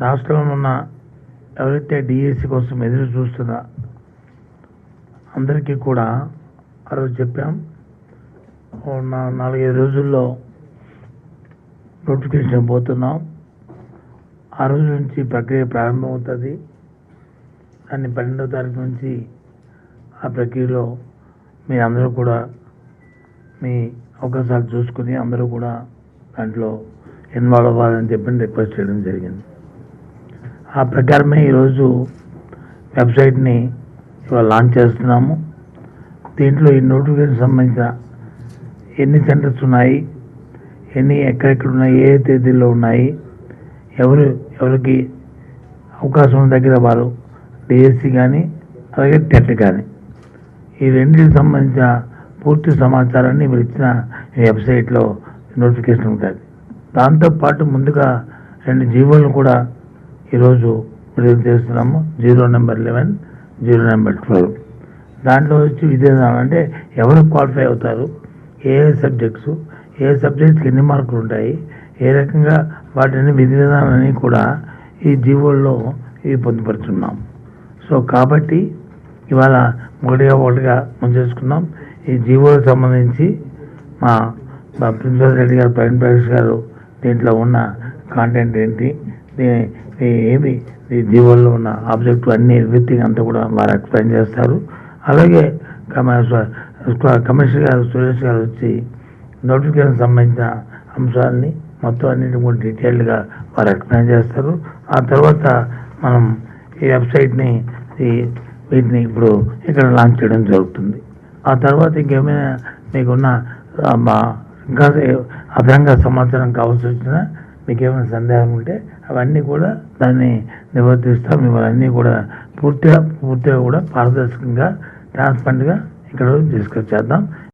రాష్ట్రంలో ఉన్న ఎవరైతే డిఎస్సి కోసం ఎదురు చూస్తున్నా అందరికీ కూడా ఆ రోజు చెప్పాం. నాలుగైదు రోజుల్లో నోటిఫికేషన్ పోతున్నాం. ఆ రోజు నుంచి ప్రక్రియ ప్రారంభమవుతుంది. దాన్ని పన్నెండో తారీఖు నుంచి ఆ ప్రక్రియలో మీ అందరూ కూడా మీ అవకాశాలు చూసుకుని అందరూ కూడా దాంట్లో ఇన్వాల్వ్ అవ్వాలని చెప్పి రిక్వెస్ట్ చేయడం జరిగింది. ఆ ప్రకారమే ఈరోజు వెబ్సైట్ని ఇవాళ లాంచ్ చేస్తున్నాము. దీంట్లో ఈ నోటిఫికేషన్ సంబంధించిన ఎన్ని సెంటర్స్ ఉన్నాయి ఎన్ని ఎక్కడెక్కడ ఉన్నాయి ఏ తేదీల్లో ఉన్నాయి ఎవరు ఎవరికి అవకాశం ఉన్న దగ్గర వారు డిఎస్సి కానీ అలాగే టెట్ కానీ ఈ రెండింటికి సంబంధించిన పూర్తి సమాచారాన్ని మీరు ఇచ్చిన వెబ్సైట్లో నోటిఫికేషన్ ఉంటుంది. దాంతోపాటు ముందుగా రెండు జీవోలను కూడా ఈరోజు విడుదల చేస్తున్నాము. Zero number eleven zero number twelve. దాంట్లో వచ్చి విధానం అంటే ఎవరు క్వాలిఫై అవుతారు? ఏ సబ్జెక్ట్స్? ఏ సబ్జెక్ట్స్కి ఎన్ని మార్కులు ఉంటాయి? ఏ రకంగా వాటిని విధి విధానాన్ని కూడా ఈ జీవోల్లో ఇవి పొందుపరుచున్నాం. సో కాబట్టి ఇవాళ ఒకటిగా ఒకటిగా ముంచేసుకున్నాం ఈ జీవోలకు సంబంధించి మా ప్రిన్సిపల్ రెడ్డి గారు ప్రవీణ్ ప్రకాష్ గారు దీంట్లో ఉన్న కాంటెంట్ ఏంటి? ఏమి? జీవోల్లో ఉన్న ఆబ్జెక్ట్ అన్ని ఎవ్రీథింగ్ అంతా కూడా వారు ఎక్స్ప్లెయిన్ చేస్తారు. అలాగే కమిషనర్ గారు సురేష్ గారు వచ్చి నోటిఫికేషన్ సంబంధించిన అంశాలని మొత్తం అన్నింటి కూడా డీటెయిల్డ్గా వారు ఎక్స్ప్లెయిన్ చేస్తారు. ఆ తర్వాత మనం ఈ వెబ్సైట్ని వీటిని ఇప్పుడు ఇక్కడ లాంచ్ చేయడం జరుగుతుంది. ఆ తర్వాత ఇంకేమైనా మీకున్న మా ఇంకా అదనంగా సమాచారం కావాల్సి వచ్చినా మీకు ఏమైనా సందేహం ఉంటే అవన్నీ కూడా దాన్ని నివర్తిస్తాం. మిమ్మల్ని అన్నీ కూడా పూర్తిగా పూర్తిగా కూడా పారదర్శకంగా ట్రాన్స్పరెంట్గా ఇక్కడ తీసుకొచ్చేద్దాం చేద్దాం